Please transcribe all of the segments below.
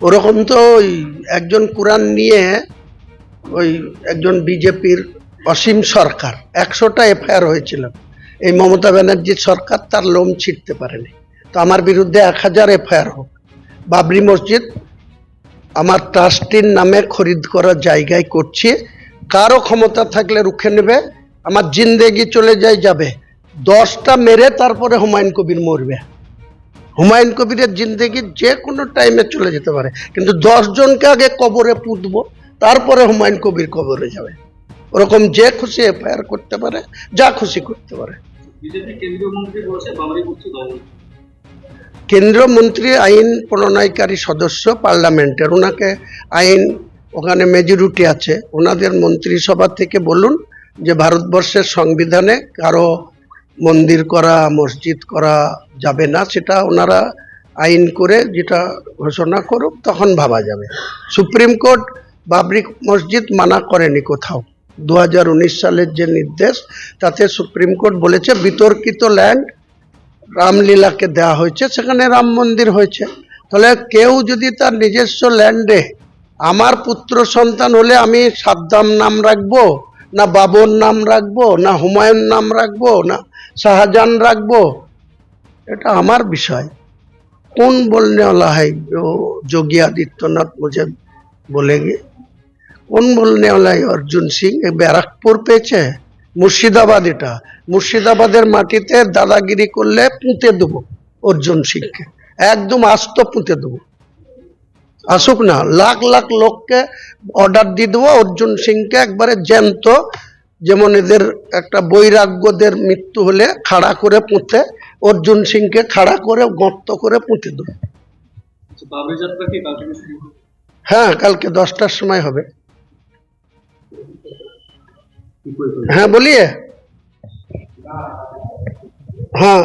ওরকম তো ওই একজন কোরআন নিয়ে ওই একজন বিজেপির অসীম সরকার। একশোটা এফআইআর হয়েছিল। এই মমতা ব্যানার্জির সরকার তার লোম ছিটতে পারেনি। তো আমার বিরুদ্ধে এক হাজার এফআইআর হোক। বাবরি মসজিদ আমার ট্রাস্টির নামে খরিদ করার জায়গায় করছি। কারও ক্ষমতা থাকলে রুখে নেবে। আমার জিন্দেগি চলে যায় যাবে। দশটা মেরে তারপরে হুমায়ুন কবির মরবে। হুমায়ুন কবিরের জিন্দেগি যে কোনো টাইমে চলে যেতে পারে। কিন্তু দশজনকে আগে কবরে পুঁতবো তারপরে হুমায়ুন কবির কবরে যাবে। ওরকম যে খুশি এফআইআর করতে পারে যা খুশি করতে পারে। কেন্দ্রীয় মন্ত্রী আইন প্রণয়নকারী সদস্য পার্লামেন্টের ওনাকে আইন ওখানে মেজরিটি আছে। ওনাদের মন্ত্রিসভা থেকে বলুন যে ভারতবর্ষের সংবিধানে কারও মন্দির করা, মসজিদ করা যাবে না, সেটা ওনারা আইন করে যেটা ঘোষণা করুক, তখন ভাবা যাবে। সুপ্রিম কোর্ট বাবরি মসজিদ মানা করেনি কোথাও। দু হাজার উনিশ সালের যে নির্দেশ, তাতে সুপ্রিম কোর্ট বলেছে বিতর্কিত ল্যান্ড রামলীলাকে দেওয়া হয়েছে, সেখানে রাম মন্দির হয়েছে। তাহলে কেউ যদি তার নিজস্ব ল্যান্ডে আমার পুত্র সন্তান হলে আমি সাদ্দাম নাম রাখব, না বাবর নাম রাখব, না হুমায়ুন নাম রাখব, না শাহজাহান রাখব? এটা আমার বিষয়। কোন বলনেওয়ালা হয় যোগী আদিত্যনাথ মুঝে বলেগে কোন বলনেওয়ালা অর্জুন সিং? ব্যারাকপুর পেয়েছে? মুর্শিদাবাদ এটা। মুর্শিদাবাদের মাটিতে দাদাগিরি করলে পুঁতে দেবো অর্জুন সিংকে। একদম আস্ত পুঁতে দেবো। আসুক না, লাখ লাখ লোককে অর্ডার দিয়ে দেবো, অর্জুন সিংকে একবারে জ্যান্ত যেমন এদের একটা বৈরাগ্যদের মৃত্যু হলে খাড়া করে পুঁতে অর্জুন সিংকে খাড়া করে গর্ত করে পুঁতে দেবো? হ্যাঁ কালকে দশটার সময় হবে? হ্যাঁ বলিয়ে হ্যাঁ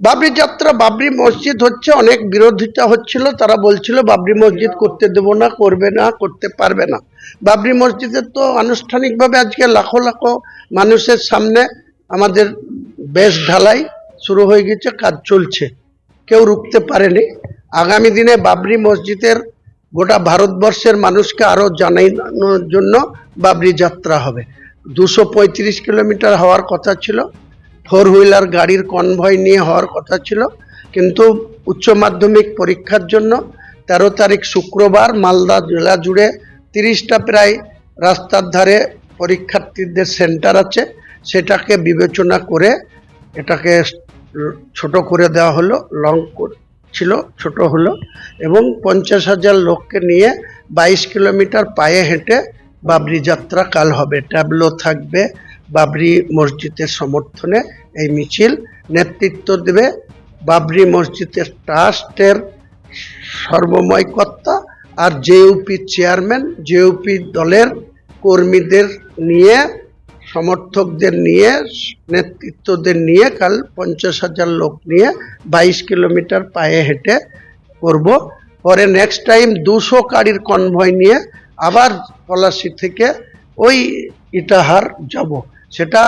বাবরি যাত্রা, বাবরি মসজিদ হচ্ছে, অনেক বিরোধিতা হচ্ছিল। তারা বলছিল, বাবরি মসজিদ করতে দেব না, করবে না, করতে পারবে না। বাবরি মসজিদের তো আনুষ্ঠানিকভাবে আজকে লাখো লাখো মানুষের সামনে আমাদের বেশ ঢালাই শুরু হয়ে গেছে, কাজ চলছে। কেউ রুখতে পারেনি। আগামী দিনে বাবরি মসজিদের গোটা ভারতবর্ষের মানুষকে আরও জানানোর জন্য বাবরি যাত্রা হবে। দুশো কিলোমিটার হওয়ার কথা ছিল। ফোর হুইলার গাড়ির কনভয় নিয়ে হওয়ার কথা ছিল। কিন্তু উচ্চ মাধ্যমিক পরীক্ষার জন্য তেরো তারিখ শুক্রবার মালদা জেলা জুড়ে তিরিশটা প্রায় রাস্তার ধারে পরীক্ষার্থীদের সেন্টার আছে। সেটাকে বিবেচনা করে এটাকে ছোট করে দেওয়া হলো, লং ছিল, ছোট হলো এবং পঞ্চাশ হাজার লোককে নিয়ে বাইশ কিলোমিটার পায়ে হেঁটে বাবরি যাত্রা কাল হবে। ট্যাবলো থাকবে বাবরি মসজিদের সমর্থনে এই মিছিল নেতৃত্ব দেবে। বাবরি মসজিদের ট্রাস্টের সর্বময় কর্তা আর জেইউপি চেয়ারম্যান জেউপি দলের কর্মীদের নিয়ে, সমর্থকদের নিয়ে, নেতৃত্বদের নিয়ে কাল পঞ্চাশ হাজার লোক নিয়ে বাইশ কিলোমিটার পায়ে হেঁটে করব। পরে নেক্সট টাইম দুশো গাড়ির কনভয় নিয়ে আবার পলাশি থেকে ওই ইটাহার যাব। সেটা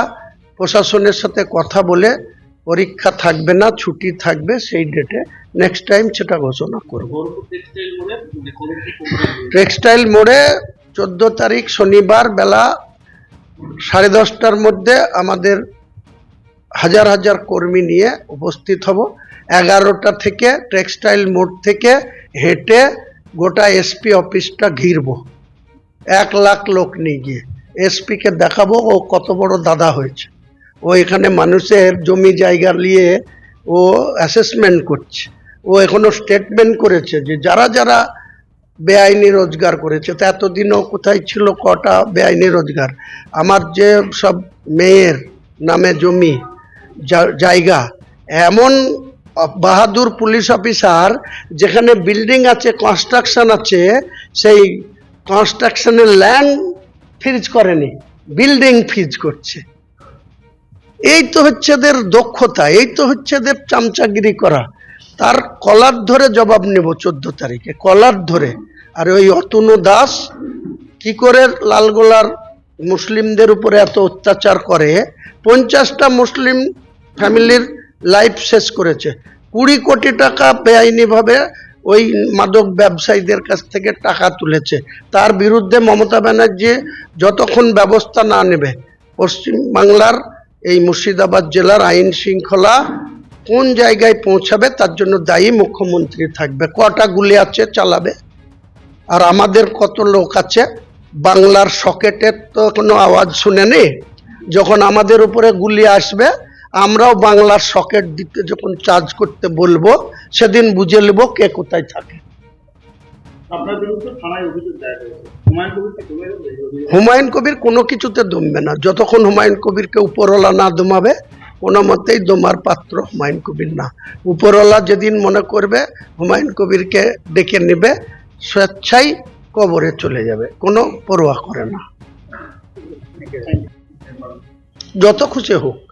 প্রশাসনের সাথে কথা বলে পরীক্ষা থাকবে না ছুটি থাকবে সেই ডেটে নেক্সট টাইম সেটা ঘোষণা করব। টেক্সটাইল মোড়ে মানে মোড়ে চোদ্দ তারিখ শনিবার বেলা সাড়ে দশটার মধ্যে আমাদের হাজার হাজার কর্মী নিয়ে উপস্থিত হব। এগারোটা থেকে টেক্সটাইল মোড় থেকে হেঁটে গোটা এসপি অফিসটা ঘিরব। এক লাখ লোক নিয়ে গিয়ে। এসপিকে দেখাবো ও কত বড় দাদা হয়েছে। ও এখানে মানুষের জমি জায়গা নিয়ে ও অ্যাসেসমেন্ট করছে। ও এখনও স্টেটমেন্ট করেছে যে যারা যারা বেআইনি রোজগার করেছে, তো এতদিনও কোথায় ছিল, কটা বেআইনি রোজগার? আমার যে সব মেয়ের নামে জমি জায়গা, এমন বাহাদুর পুলিশ অফিসার যেখানে বিল্ডিং আছে কনস্ট্রাকশন আছে, সেই কনস্ট্রাকশনের ল্যান্ড ফ্রিজ করেনি বিল্ডিং ফ্রিজ করছে। এই তো হচ্ছে এদের দক্ষতা, এই তো হচ্ছে এদের চামচাগিরি করা। তার কলার ধরে জবাব নেব চোদ্দ তারিখে, কলার ধরে। আর ওই অতনু দাস কি করে লালগোলার মুসলিমদের উপরে এত অত্যাচার করে? পঞ্চাশটা মুসলিম ফ্যামিলির লাইফ শেষ করেছে। কুড়ি কোটি টাকা বেআইনিভাবে ওই মাদক ব্যবসায়ীদের কাছ থেকে টাকা তুলেছে। তার বিরুদ্ধে মমতা ব্যানার্জি যতক্ষণ ব্যবস্থা না নেবে, পশ্চিম বাংলার এই মুর্শিদাবাদ জেলার আইন শৃঙ্খলা কোন জায়গায় পৌঁছাবে, তার জন্য দায়ী মুখ্যমন্ত্রী থাকবে। কটা গুলি আছে, চালাবে? আর আমাদের কত লোক আছে? বাংলার সকেটের তো কোনো আওয়াজ শুনেনি? যখন আমাদের উপরে গুলি আসবে আমরাও বাংলার সকেট দিতে যখন চার্জ করতে বলব সেদিন বুঝে নেব কে কোথায় থাকে? হুমায়ুন কবির কোনো কিছুতে দমবে না। যতক্ষণ হুমায়ুন কবিরকে উপরওয়ালা না দমাবে কোনো মতেই দমার পাত্র হুমায়ুন কবির না। উপরওয়ালা যেদিন মনে করবে হুমায়ুন কবিরকে ডেকে নেবে স্বেচ্ছাই কবরে চলে যাবে। কোনো পরোয়া করে না। যত খুশি হোক।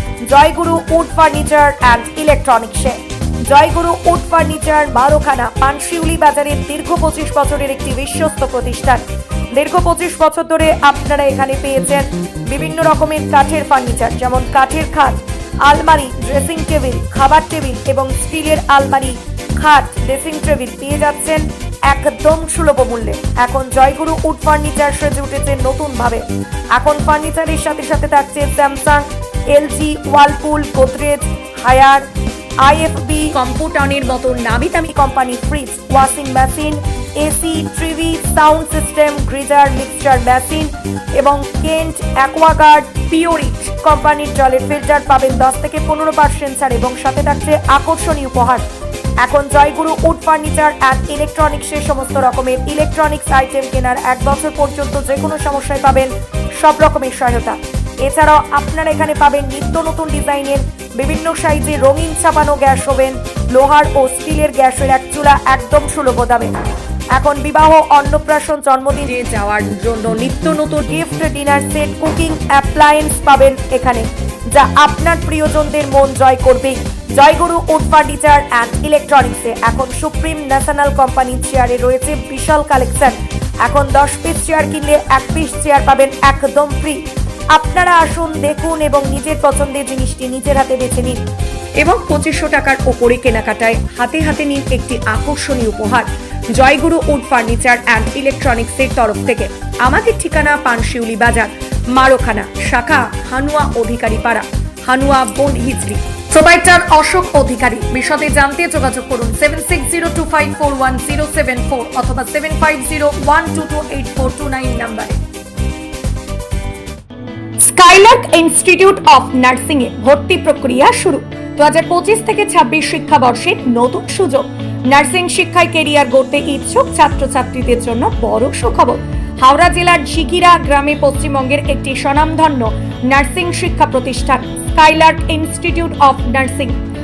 জয়গুরু উড ফার্নিচার অ্যান্ড ইলেকট্রনিক্সে জয়গুরু উড ফার্নিচার বারোখানা পানশিউলি বাজারের দীর্ঘ পঁচিশ বছরের একটি বিশ্বস্ত প্রতিষ্ঠান। দীর্ঘ পঁচিশ বছর ধরে আপনারা এখানে পেয়েছেন বিভিন্ন রকমের কাঠের ফার্নিচার, যেমন কাঠের খাট, আলমারি ড্রেসিং টেবিল খাবার টেবিল এবং স্টিলের আলমারি, খাট ড্রেসিং টেবিল পেয়ে যাচ্ছেন একদম সুলভ মূল্যে। এখন জয়গুরু উড ফার্নিচার সেজে উঠেছে নতুন ভাবে এখন ফার্নিচারের সাথে সাথে থাকছে Samsung LG, Whirlpool, Godrej, Haier, IFB, কম্পিউটারের মতো নামি দামি company fridge, washing machine, AC TV sound system, geyser, mixture machine এবং কেন্ট, অ্যাকোয়াগার্ড, পিওরিট কোম্পানির জলের ফিল্টার পাবেন দশ থেকে পনেরো পার্সেন্ট ছাড় এবং সাথে থাকছে আকর্ষণীয় উপহার। এখন জয়গুরু উড ফার্নিচার অ্যান্ড ইলেকট্রনিক্সের সমস্ত রকমের ইলেকট্রনিক্স আইটেম কেনার এক বছর পর্যন্ত যে কোনো সমস্যায় পাবেন সব রকমের সহায়তা। এছাড়াও আপনারা এখানে পাবেন নিত্য নতুন ডিজাইনের বিভিন্ন সাইজে রঙিন ছাপানো গ্যাস ওভেন লোহার ও স্টিলের গ্যাসের এক চুলা একদম সুলভ দামে। এখন বিবাহ অন্নপ্রাশন জন্মদিনে। যাওয়ার জন্য নিত্য নতুন gift dinner set cooking appliance পাবেন এখানে যা আপনার প্রিয়জনদের মন জয় করবে জয়গুরু উড ফার্নিচার অ্যান্ড ইলেকট্রনিক্সে এখন সুপ্রিম ন্যাশনাল কোম্পানির চেয়ারে রয়েছে বিশাল কালেকশন। এখন দশ পিস চেয়ার কিনলে এক পিস চেয়ার পাবেন একদম ফ্রি আপনারা আসুন, দেখুন এবং নিজের পছন্দের জিনিসটি নিজের হাতে বেছে নিন। এবং পঁচিশশো টাকার ওপরে কেনাকাটায় হাতে হাতে নিন একটি আকর্ষণীয় উপহার। জয়গুরু উড ফার্নিচার অ্যান্ড ইলেকট্রনিক্সের তরফ থেকে। আমাদের ঠিকানা পানশিউলি বাজার, মারোখানা, শাখা হানুয়া অধিকারী পাড়া হানুয়া বোন হিজড়ি প্রোভাইডার অশোক অধিকারী। বিশদে জানতে যোগাযোগ করুন seven six zero two five four one zero seven four অথবা seven five zero one two two eight four two nine নাম্বারে। স্কাইলার্ক ইনস্টিটিউট অফ নার্সিং এ ভর্তি প্রক্রিয়া শুরু। দু হাজার পঁচিশ থেকে ছাব্বিশ শিক্ষাবর্ষের নতুন সুযোগ। নার্সিং শিক্ষায় কেরিয়ার গড়তে ইচ্ছুক ছাত্রছাত্রীদের জন্য বড় সুখবর। হাওড়া জেলার ঝিকিরা গ্রামে পশ্চিমবঙ্গের একটি স্বনামধন্য নার্সিং শিক্ষা প্রতিষ্ঠান, স্কাইলার্ক ইনস্টিটিউট অফ নার্সিং।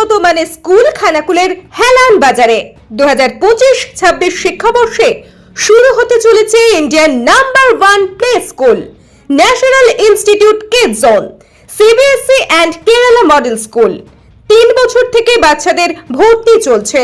উন্নত মানের স্কুল খানাকুলের হেলান বাজারে। দু হাজার পঁচিশ, ছাব্বিশ শিক্ষাবর্ষে শুরু হতে চলেছে Indian number one play school, national institute kid zone CBSC and Kerala model school. তিন বছর থেকে বাচ্চাদের ভর্তি চলছে।